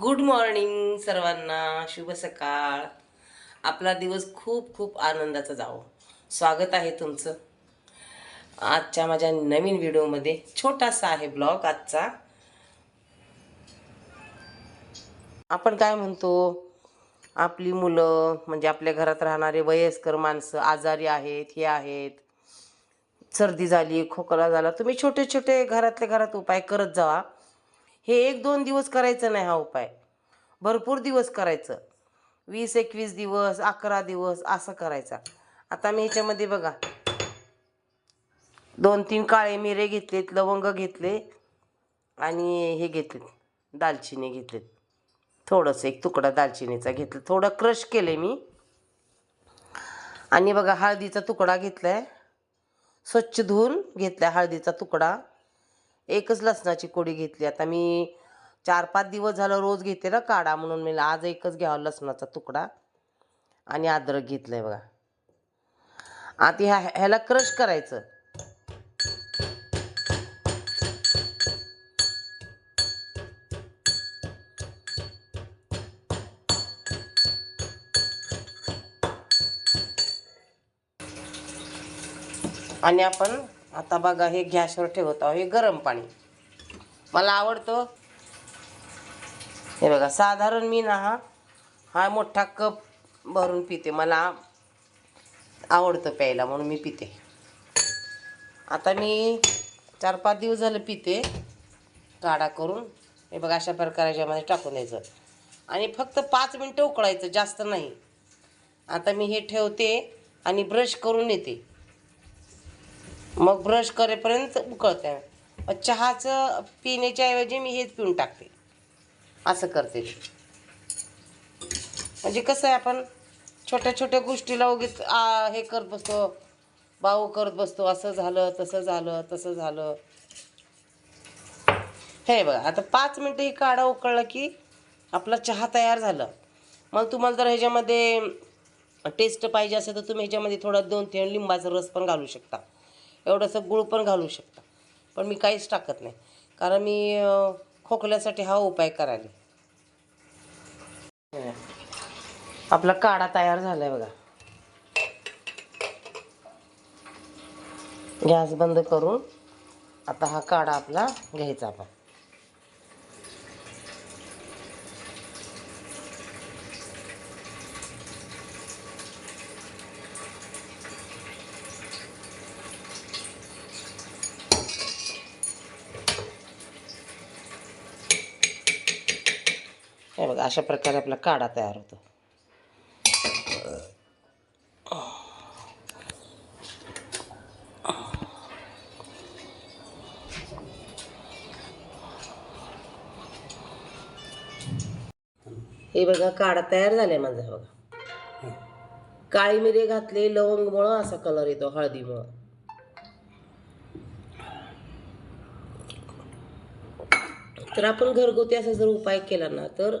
Good morning सर्वांना. शुभ सकाळ. आपला दिवस खूप खूप आनंदाचा जावो. स्वागत आहे तुमचं. आजच्या माझ्या नवीन व्हिडिओमध्ये छोटासा आहे ब्लॉग आजचा. आपण काय म्हणतो? आपली मुलं म्हणजे आपल्या घरात राहणारे वयस्कर माणसं आजारी आहेत हे आहेत. सर्दी झाली खोकला झाला. तुम्ही छोटे छोटे घरातल्या घरात उपाय करत जावा. हे एक दोन दिवस करायचं नाही हा उपाय. भरपूर दिवस करायचं. वीस एकवीस दिवस अकरा दिवस असं करायचा. आता मी ह्याच्यामध्ये बघा. दोन तीन काळे मिरे घेतलेत लवंग घेतले आणि हे घेतलेत दालचिनी घेतलेत. थोडंसं एक तुकडा दालचिनीचा घेतला. थोडं क्रश केले मी. आणि बघा हळदीचा तुकडा घेतला आहे स्वच्छ धुवून घेतला हळदीचा तुकडा. एकच लसणाची कोडी घेतली. आता मी चार पाच दिवस झालं रोज घेते ना काढा म्हणून. मी आज एकच घ्यावा लसणाचा तुकडा आणि अद्रक घेतलंय बघा. आता ह्या ह्याला क्रश करायचं. आणि आपण आता बघा हे गॅसवर ठेवत आहो हे गरम पाणी. मला आवडतं. हे बघा साधारण मी ना हा हा मोठा कप भरून पिते. मला आवडतं प्यायला म्हणून मी पिते. आता मी चार पाच दिवस झालं पिते काढा करून. हे बघा अशा प्रकारे याच्यामध्ये टाकून द्यायचं. आणि फक्त पाच मिनटं उकळायचं जास्त नाही. आता मी हे ठेवते आणि ब्रश करून येते. मग ब्रश करेपर्यंत उकळते. मग चहाचं पिण्याच्या ऐवजी मी हेच पिऊन टाकते. असं करते. म्हणजे कसं आहे आपण छोट्या छोट्या गोष्टीला उगीच हे करत बसतो भाऊ करत बसतो. असं झालं तसं झालं तसं झालं. हे बघा आता पाच मिनटं ही काढा उकळला की आपला चहा तयार झाला. मग तुम्हाला जर ह्याच्यामध्ये टेस्ट पाहिजे असेल तर तुम्ही ह्याच्यामध्ये थोडा दोन तीन लिंबाचा रस पण घालू शकता. एवढंसं गुळ पण घालू शकता. पण मी काहीच टाकत नाही. कारण मी खोकल्यासाठी हा उपाय करायला. आपला काढा तयार झालाय बघा. गॅस बंद करून आता हा काढा आपला घ्यायचा आपण. हे बघा अशा प्रकारे आपला काढा तयार होतो. हे बघा काढा तयार झालाय माझा बघा. काळी मिरे घातले लवंगमुळं असा कलर येतो हळदीमुळं. तर आपण घरगुती असा जर उपाय केला ना तर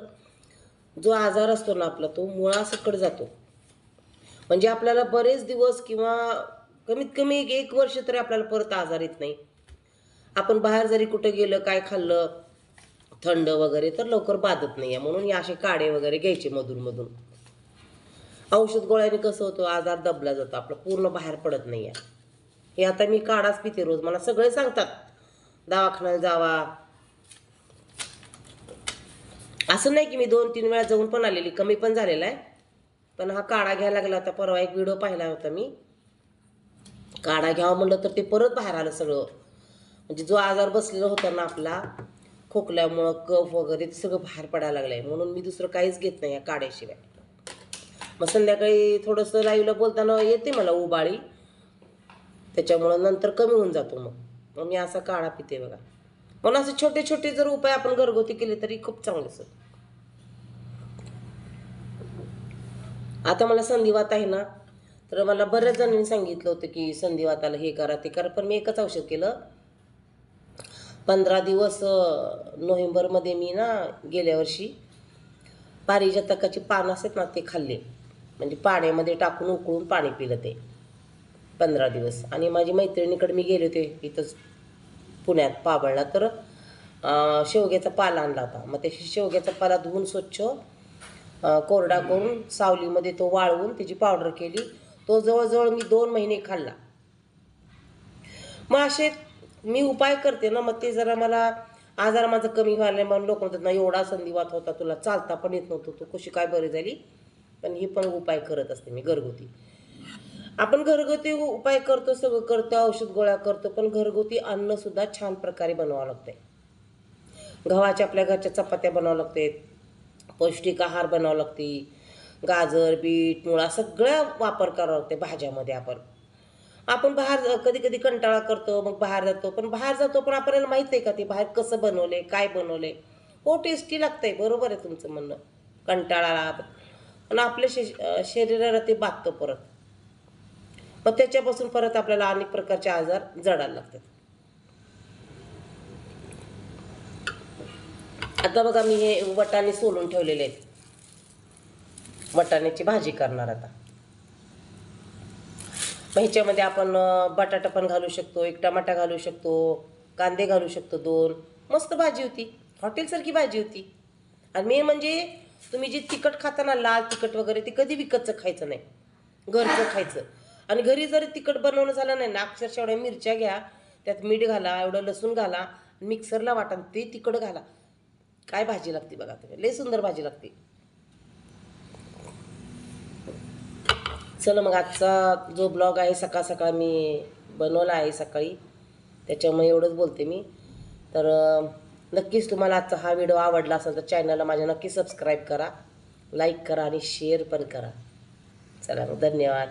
जो आजार असतो ना आपला तो मुळासकट जातो. म्हणजे आपल्याला बरेच दिवस किंवा कमीत कमी एक एक वर्ष तरी आपल्याला परत आजार येत नाही. आपण बाहेर जरी कुठं गेलं काय खाल्लं थंड वगैरे तर लवकर बाधत नाही आहे. म्हणून हे असे काढे वगैरे घ्यायचे मधून मधून औषध गोळ्याने कसं होतं आजार दबला जातो आपला पूर्ण बाहेर पडत नाही आहे. हे आता मी काढाच पिते रोज. मला सगळे सांगतात दवाखान्यात जावा असं नाही की मी दोन तीन वेळा जाऊन पण आलेली. कमी पण झालेला आहे. पण हा काढा घ्यायला लागला होता. परवा एक व्हिडिओ पाहिला होता मी. काढा घ्यावं म्हणलं तर ते परत बाहेर आलं सगळं. म्हणजे जो आजार बसलेला होता ना आपला खोकल्यामुळं कफ वगैरे ते सगळं बाहेर पडायला लागलंय. म्हणून मी दुसरं काहीच घेत नाही या काढ्याशिवाय मग संध्याकाळी थोडंसं लाईव्हला बोलताना येते मला उबाळी. त्याच्यामुळं नंतर कमी होऊन जातो मग. मग मी असा काढा पिते बघा. म्हणून असे छोटे छोटे जर उपाय आपण घरगुती केले तरी खूप चांगले असत आता मला संधिवात आहे ना तर मला बऱ्याच जणांनी सांगितलं होतं की संधिवाताला हे करा ते करा पण मी एकच औषध केलं. पंधरा दिवस नोव्हेंबरमध्ये मी ना गेल्या वर्षी पारिजातकाची पानं असतात ना ते खाल्ले. म्हणजे पाण्यामध्ये टाकून उकळून पाणी पिलं ते. पंधरा दिवस. आणि माझी मैत्रिणीकडे मी गेले होते इथंच पुण्यात पाबळला तर शेवग्याचा पाला आणला होता. मग ते शेवग्याचा पाला धुवून स्वच्छ कोरडा करून सावलीमध्ये तो वाळवून त्याची पावडर केली. तो जवळजवळ मी दोन महिने खाल्ला. मग असे मी उपाय करते ना मग ते जरा मला आजार माझं कमी व्हायला म्हणून लोक म्हणतात ना एवढा संधिवात होता तुला चालता पण येत नव्हतं तू कशी काय बरी झाली? पण ही पण उपाय करत असते मी घरगुती. आपण घरगुती उपाय करतो सगळं करतो औषध गोळ्या करतो पण घरगुती अन्न सुद्धा छान प्रकारे बनवावं लागतंय. गव्हाच्या आपल्या घरच्या चपात्या बनवावं लागते पौष्टिक आहार बनावं लागते गाजर बीट मुळा सगळ्या वापर करावं लागते भाज्यामध्ये आपण. आपण बाहेर कधी कधी कंटाळा करतो मग बाहेर जातो पण बाहेर जातो पण आपल्याला माहीत आहे का ते बाहेर कसं बनवले काय बनवले? हो टेस्टी लागतंय बरोबर आहे तुमचं म्हणणं. कंटाळा पण आपल्या शे शरीराला ते बागतं परत. मग त्याच्यापासून परत आपल्याला अनेक प्रकारचे आजार जडायला लागतात. आता बघा मी हे वटाणे सोलून ठेवलेले आहेत. वटाण्याची भाजी करणार आता. मग ह्याच्यामध्ये आपण बटाटा पण घालू शकतो एक टमाटा घालू शकतो कांदे घालू शकतो दोन. मस्त भाजी होती. हॉटेलसारखी भाजी होती. आणि मेन म्हणजे तुम्ही जे तिखट खाताना लाल तिखट वगैरे ते कधी विकतचं खायचं नाही. घरचं खायचं. आणि घरी जरी तिखट बनवणं झालं नाही ना अक्षरशः एवढ्या मिरच्या घ्या त्यात मीठ घाला एवढं लसूण घाला मिक्सरला वाटा ते तिखट घाला. काय भाजी लागते बघा तुम्ही लय सुंदर भाजी लागते. चला मग आजचा जो ब्लॉग आहे सकाळ सकाळ मी बनवला आहे सकाळी त्याच्यामुळे एवढंच बोलते मी. तर नक्कीच तुम्हाला आजचा हा व्हिडिओ आवडला असेल तर चॅनलला माझ्या नक्की सबस्क्राईब करा लाईक करा आणि शेअर पण करा. चला मग धन्यवाद.